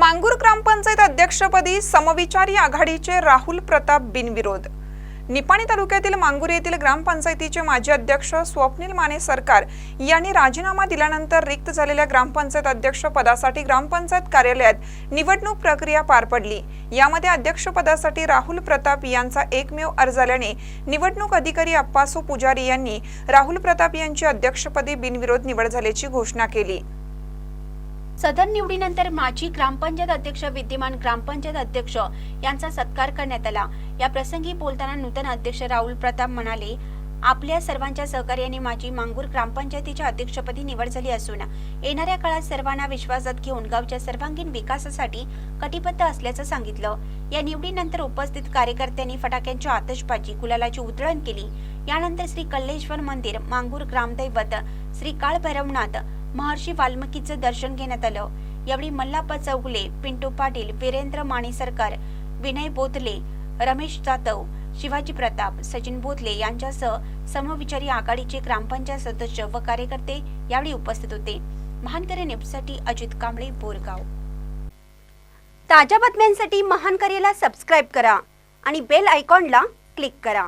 मांगूर ग्रामपंचायत अध्यक्षपदी समविचारी आघाडीचे राहुल प्रताप बिनविरोध. निपाणी तालुक्यातील मांगूर येथील ग्रामपंचायतीचे माजी अध्यक्ष स्वप्नील माने सरकार यांनी राजीनामा दिल्यानंतर रिक्त झालेल्या ग्रामपंचायत अध्यक्ष पदासाठी ग्रामपंचायत कार्यालयात निवडणूक प्रक्रिया पार पडली. यामध्ये अध्यक्षपदासाठी राहुल प्रताप यांचा एकमेव अर्ज आल्याने निवडणूक अधिकारी अप्पासू पुजारी यांनी राहुल प्रताप यांची अध्यक्षपदी बिनविरोध निवड झाल्याची घोषणा केली. सदर निवडीनंतर माजी ग्रामपंचायत अध्यक्ष विद्यमान ग्रामपंचायत अध्यक्ष यांचा सत्कार करण्यात आला. या प्रसंगी बोलताना नूतन अध्यक्ष राहुल प्रताप म्हणाले आपल्या सर्वांच्या सहकार्याने माझी मांगूर ग्रामपंचायतीच्या अध्यक्षपदी निवड झाली असून येणाऱ्या काळात सर्वांना विश्वासात घेऊन गावच्या सर्वांगीण विकासासाठी कटिबद्ध असल्याचं सांगितलं. या निवडीनंतर उपस्थित कार्यकर्त्यांनी फटाक्यांची आतषबाजी गुलालाची उधळण केली. यानंतर श्री कल्लेश्वर मंदिर मांगूर ग्रामदैवत श्री काळ भैरवनाथ महर्षी वाल्मिकीचं दर्शन घेण्यात आलं. यावेळी मल्लाप्पा चौगुले पिंटू पाटील वीरेंद्र माने सरकार विनय बोतले रमेश जाधव शिवाजी प्रताप सचिन बोतले यांच्यासह समविचारी आघाडीचे ग्रामपंचायत सदस्य व कार्यकर्ते यावेळी उपस्थित होते. महानकरे न्यूजसाठी अजित कांबळे बोरगाव. ताज्या बातम्यांसाठी महानकरेला सबस्क्राईब करा आणि बेल आयकॉनला क्लिक करा.